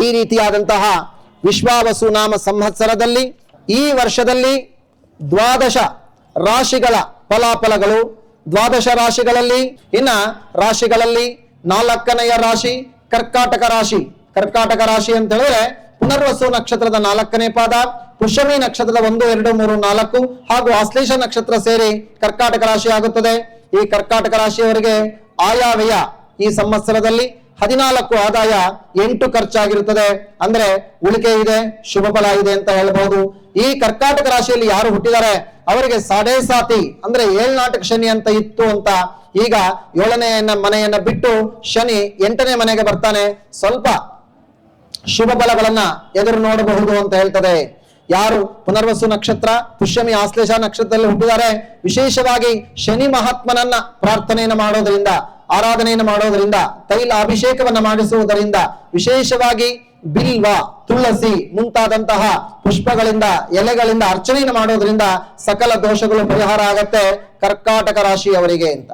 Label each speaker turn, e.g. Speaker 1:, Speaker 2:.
Speaker 1: ಈ ರೀತಿಯಾದಂತಹ ವಿಶ್ವಾವಸು ನಾಮ ಸಂವತ್ಸರದಲ್ಲಿ ಈ ವರ್ಷದಲ್ಲಿ ದ್ವಾದಶ ರಾಶಿಗಳ ಫಲಾಫಲಗಳು. ದ್ವಾದಶ ರಾಶಿಗಳಲ್ಲಿ ಇನ್ನ ರಾಶಿಗಳಲ್ಲಿ ನಾಲ್ಕನೆಯ ರಾಶಿ ಕರ್ಕಾಟಕ ರಾಶಿ. ಕರ್ಕಾಟಕ ರಾಶಿ ಅಂತ ಹೇಳಿದ್ರೆ ಪುನರ್ವಸು ನಕ್ಷತ್ರದ ನಾಲ್ಕನೇ ಪಾದ, ಪುಷ್ಯಮಿ ನಕ್ಷತ್ರದ ಒಂದು, ಎರಡು, ಮೂರು, ನಾಲ್ಕು ಹಾಗೂ ಆಶ್ಲೇಷ ನಕ್ಷತ್ರ ಸೇರಿ ಕರ್ಕಾಟಕ ರಾಶಿ ಆಗುತ್ತದೆ. ಈ ಕರ್ಕಾಟಕ ರಾಶಿಯವರಿಗೆ ಆಯಾವ್ಯಯ ಈ ಸಂವತ್ಸರದಲ್ಲಿ ಹದಿನಾಲ್ಕು ಆದಾಯ ಎಂಟು ಖರ್ಚಾಗಿರುತ್ತದೆ. ಅಂದ್ರೆ ಉಳಿಕೆ ಇದೆ, ಶುಭ ಫಲ ಇದೆ ಅಂತ ಹೇಳ್ಬಹುದು ಈ ಕರ್ಕಾಟಕ ರಾಶಿಯಲ್ಲಿ ಯಾರು ಹುಟ್ಟಿದ್ದಾರೆ? ಅವರಿಗೆ ಸಾಡೆ ಸಾತಿ, ಅಂದ್ರೆ ಏಳ್ನಾಟಕ ಶನಿ ಅಂತ ಇತ್ತು ಅಂತ. ಈಗ ಏಳನೆಯ ಮನೆಯನ್ನ ಬಿಟ್ಟು ಶನಿ ಎಂಟನೇ ಮನೆಗೆ ಬರ್ತಾನೆ. ಸ್ವಲ್ಪ ಶುಭ ಫಲಗಳನ್ನ ಎದುರು ನೋಡಬಹುದು ಅಂತ ಹೇಳ್ತದೆ. ಯಾರು ಪುನರ್ವಸು ನಕ್ಷತ್ರ, ಪುಷ್ಯಮಿ ಆಶ್ಲೇಷ ನಕ್ಷತ್ರದಲ್ಲಿ ಹುಟ್ಟಿದ್ದಾರೆ? ವಿಶೇಷವಾಗಿ ಶನಿ ಮಹಾತ್ಮನನ್ನ ಪ್ರಾರ್ಥನೆಯನ್ನು ಮಾಡೋದರಿಂದ. ಆರಾಧನೆಯನ್ನು ಮಾಡೋದರಿಂದ ತೈಲ ಅಭಿಷೇಕವನ್ನು ಮಾಡಿಸುವುದರಿಂದ, ವಿಶೇಷವಾಗಿ ಬಿಲ್ವ, ತುಳಸಿ ಮುಂತಾದಂತಹ ಪುಷ್ಪಗಳಿಂದ, ಎಲೆಗಳಿಂದ ಅರ್ಚನೆಯನ್ನು ಮಾಡೋದ್ರಿಂದ ಸಕಲ ದೋಷಗಳು ಪರಿಹಾರ ಆಗತ್ತೆ ಕರ್ಕಾಟಕ ರಾಶಿಯವರಿಗೆ ಅಂತ.